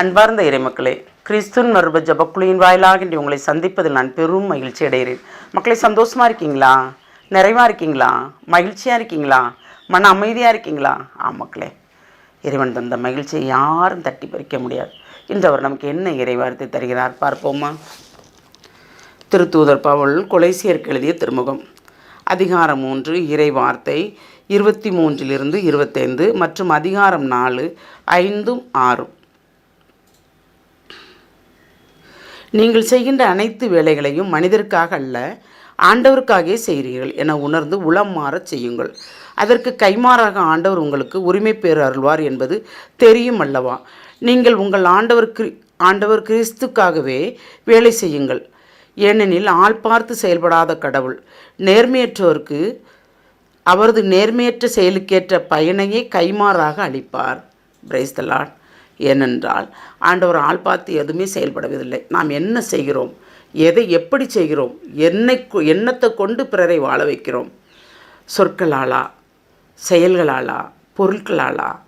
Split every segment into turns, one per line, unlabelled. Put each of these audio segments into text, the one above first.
அன்பார்ந்த இறைமக்களே கிறிஸ்துவின் மறுப ஜபக்குழியின் வாயிலாக இன்று உங்களை சந்திப்பதில் நான் பெரும் மகிழ்ச்சி அடைகிறேன். மக்களை சந்தோஷமாக இருக்கீங்களா? நிறைவாக இருக்கீங்களா? மகிழ்ச்சியாக இருக்கீங்களா? மன அமைதியாக இருக்கீங்களா? ஆ மக்களே இறைவன் தந்த மகிழ்ச்சியை யாரும் தட்டி பறிக்க முடியாது. இன்று அவர் நமக்கு என்ன இறைவார்த்தை தருகிறார் பார்ப்போமா? திருத்தூதர் பவுல் கொலைசியருக்கு எழுதிய திருமுகம். அதிகாரம் மூன்று இறைவார்த்தை இருபத்தி மூன்றிலிருந்து இருபத்தைந்து மற்றும் அதிகாரம் நாலு ஐந்தும் ஆறும். நீங்கள் செய்கின்ற அனைத்து வேலைகளையும் மனிதருக்காக அல்ல ஆண்டவருக்காகவே செய்கிறீர்கள் என உணர்ந்து உளம் மாறச் செய்யுங்கள். அதற்கு கைமாறாக ஆண்டவர் உங்களுக்கு உரிமை பேர் அருள்வார் என்பது தெரியும் அல்லவா? நீங்கள் உங்கள் ஆண்டவர் கிரி ஆண்டவர் கிறிஸ்துக்காகவே வேலை செய்யுங்கள். ஏனெனில் ஆள் பார்த்து செயல்படாத கடவுள் நேர்மையற்றோருக்கு அவரது நேர்மையற்ற செயலுக்கேற்ற பயனையே கைமாறாக அளிப்பார். பிரைஸ் த ஏனென்றால் ஆண்டவர் ஆள் பார்த்து எதுவுமே செயல்படவதில்லை நாம் என்ன செய்கிறோம்? எதை எப்படி செய்கிறோம்? என்னை கொ- எண்ணத்தை கொண்டு பிறரை வாழ வைக்கிறோம்? சொற்களாலா? செயல்களாலா? பொருட்களாலா?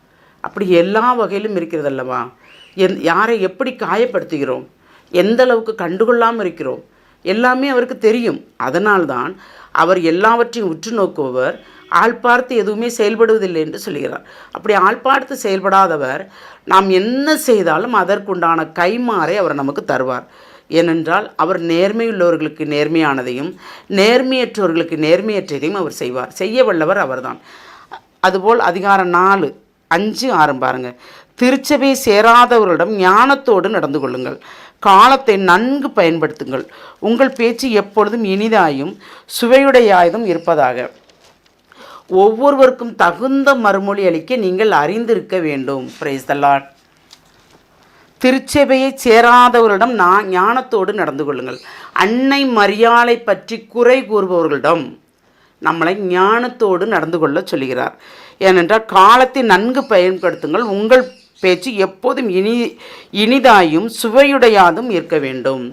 அப்படி எல்லா வகையிலும் இருக்கிறது அல்லவா எந் யாரை எப்படி காயப்படுத்துகிறோம்? எந்த அளவுக்கு கண்டுகொள்ளாமல் இருக்கிறோம்? எல்லாமே அவருக்கு தெரியும். அதனால்தான் அவர் எல்லாவற்றையும் உற்று நோக்குபவர் ஆள் பார்த்து எதுவுமே செயல்படுவதில்லை என்று சொல்கிறார். அப்படி ஆள் பார்த்து செயல்படாதவர் நாம் என்ன செய்தாலும் அதற்குண்டான கைமாறை அவர் நமக்கு தருவார். ஏனென்றால் அவர் நேர்மையுள்ளவர்களுக்கு நேர்மையானதையும் நேர்மையற்றவர்களுக்கு நேர்மையற்றதையும் அவர் செய்வார். செய்ய வல்லவர் அவர்தான். அதுபோல் அதிகாரம் நாலு அஞ்சு ஆறு பாருங்கள் திருச்சபை சேராதவர்களிடம் ஞானத்தோடு நடந்து கொள்ளுங்கள். காலத்தை நன்கு பயன்படுத்துங்கள். உங்கள் பேச்சு எப்பொழுதும் இனிதாயும் சுவையுடையாயதும் இருப்பதாக. ஒவ்வொருவருக்கும் தகுந்த மறுமொழி அளிக்க நீங்கள் அறிந்திருக்க வேண்டும். பிரைஸ் திருச்சபையைச் திருச்சபையை சேராதவர்களிடம் நான் ஞானத்தோடு நடந்து கொள்ளுங்கள். அன்னை மரியாதை பற்றி குறை கூறுபவர்களிடம் நம்மளை ஞானத்தோடு நடந்து கொள்ள சொல்கிறார் ஏனென்றால் காலத்தை நன்கு பயன்படுத்துங்கள். உங்கள் பேச்சு எப்போதும் இனி இனிதாயும் சுவையுடையாதும் இருக்க வேண்டும்.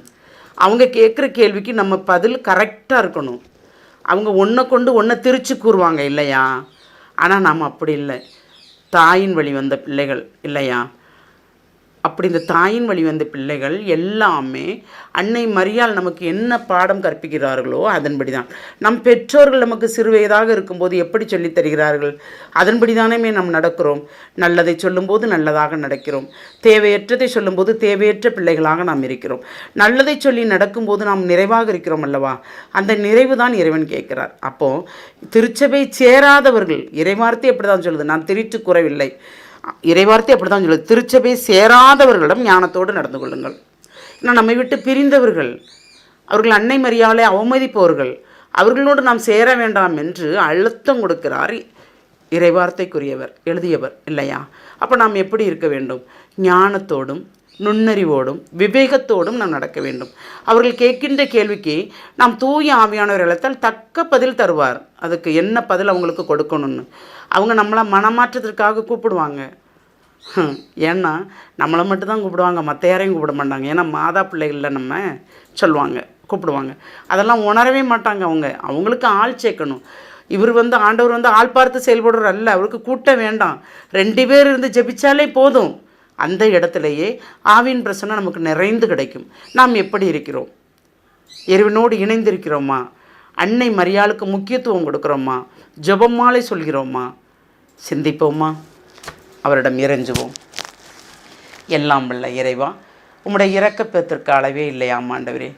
அவங்க கேட்குற கேள்விக்கு நம்ம பதில் கரெக்டாக இருக்கணும். அவங்க ஒன்றை கொண்டு ஒன்றை திரிச்சு கூறுவாங்க இல்லையா? ஆனால் நாம் அப்படி இல்லை. தாயின் வழி வந்த பிள்ளைகள் இல்லையா? அப்படி இந்த தாயின் வழி வந்த பிள்ளைகள் எல்லாமே அன்னை மரியால் நமக்கு என்ன பாடம் கற்பிக்கிறார்களோ அதன்படி தான் நம் பெற்றோர்கள் நமக்கு சிறுவயதாக இருக்கும்போது எப்படி சொல்லித் தருகிறார்கள்? அதன்படி தானே நாம் நடக்கிறோம். நல்லதை சொல்லும்போது நல்லதாக நடக்கிறோம். தேவையற்றதை சொல்லும்போது தேவையற்ற பிள்ளைகளாக நாம் இருக்கிறோம். நல்லதை சொல்லி நடக்கும்போது நாம் நிறைவாக இருக்கிறோம் அல்லவா? அந்த நிறைவு தான் இறைவன் கேட்கிறார். அப்போது திருச்சபை சேராதவர்கள் இறைவார்த்தை அப்படி தான் சொல்லுது. நான் திரித்து குறைவில்லை. இறைவார்த்தை அப்படி தான் சொல்லுது. திருச்சபை சேராதவர்களிடம் ஞானத்தோடு நடந்து கொள்ளுங்கள். ஏன்னா நம்மை விட்டு பிரிந்தவர்கள் அவர்கள் அன்னை மரியாதை அவமதிப்பவர்கள் அவர்களோடு நாம் சேர வேண்டாம் என்று அழுத்தம் கொடுக்கிறார் இறைவார்த்தைக்குரியவர் எழுதியவர் இல்லையா? அப்போ நாம் எப்படி இருக்க வேண்டும்? ஞானத்தோடும் நுண்ணறிவோடும் விவேகத்தோடும் நாம் நடக்க வேண்டும். அவர்கள் கேட்கின்ற கேள்விக்கு நாம் தூய ஆவியானவர் இழத்தால் தக்க பதில் தருவார். அதுக்கு என்ன பதில் அவங்களுக்கு கொடுக்கணும்னு. அவங்க நம்மளை மனமாற்றத்திற்காக கூப்பிடுவாங்க. ஏன்னா நம்மளை மட்டும்தான் கூப்பிடுவாங்க மற்ற யாரையும் கூப்பிட மாட்டாங்க. ஏன்னா மாதா பிள்ளைகளில் நம்ம சொல்லுவாங்க கூப்பிடுவாங்க. அதெல்லாம் உணரவே மாட்டாங்க அவங்க. அவங்களுக்கு ஆள் சேர்க்கணும். இவர் வந்து ஆண்டவர் வந்து ஆள் பார்த்து செயல்படுறார் அல்ல. அவருக்கு கூட்டம் வேண்டாம். ரெண்டு பேர் இருந்து ஜெபிச்சாலே போதும். அந்த இடத்துலையே ஆவின் பிரசனம் நமக்கு நிறைந்து கிடைக்கும். நாம் எப்படி இருக்கிறோம்? இறைவனோடு இணைந்திருக்கிறோமா? அன்னை மரியாளுக்கு முக்கியத்துவம் கொடுக்குறோமா? ஜெபமாலை சொல்கிறோமா? சிந்திப்போமா? அவரிடம் இறைஞ்சுவோம். எல்லாம் உள்ள இறைவா உம்முடைய இறக்கப்பத்திற்கு அளவே இல்லையா ஆண்டவரே.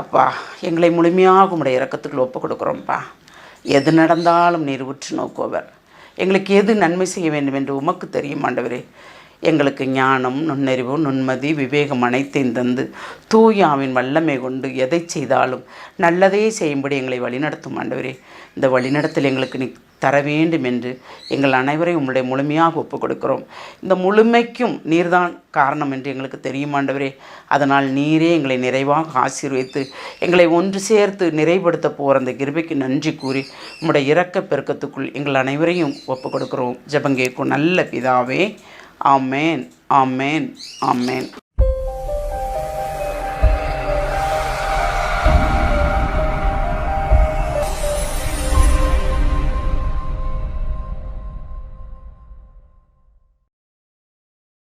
அப்பா எங்களை முழுமையாக உம்முடைய இறக்கத்துக்குள் ஒப்பு கொடுக்குறோம்ப்பா எது நடந்தாலும் நீர் உற்று நோக்குவர் எங்களுக்கு எது நன்மை செய்ய வேண்டும் என்று உமக்கு தெரியும் ஆண்டவரே. எங்களுக்கு ஞானம் நுண்ணறிவு நுண்மதி விவேகம் அனைத்தையும் தந்து தூயாவின் வல்லமை கொண்டு எதை செய்தாலும் நல்லதே செய்யும்படி எங்களை வழிநடத்தும் ஆண்டவரே. இந்த வழிநடத்தல் எங்களுக்கு நீ தர வேண்டும் என்று எங்கள் அனைவரையும் உங்களுடைய முழுமையாக ஒப்புக் கொடுக்கிறோம். இந்த முழுமைக்கும் நீர்தான் காரணம் என்று எங்களுக்கு தெரியும் ஆண்டவரே. அதனால் நீரே எங்களை நிறைவாக ஆசீர்வைத்து எங்களை ஒன்று சேர்த்து நிறைவுபடுத்த போகிற அந்த கிருபைக்கு நன்றி கூறி உங்களுடைய இறக்க பெருக்கத்துக்குள் எங்கள் அனைவரையும் ஒப்புக் கொடுக்கிறோம். ஜபங்கேக்கும் நல்ல பிதாவே ஆமேன் ஆமேன் ஆமேன்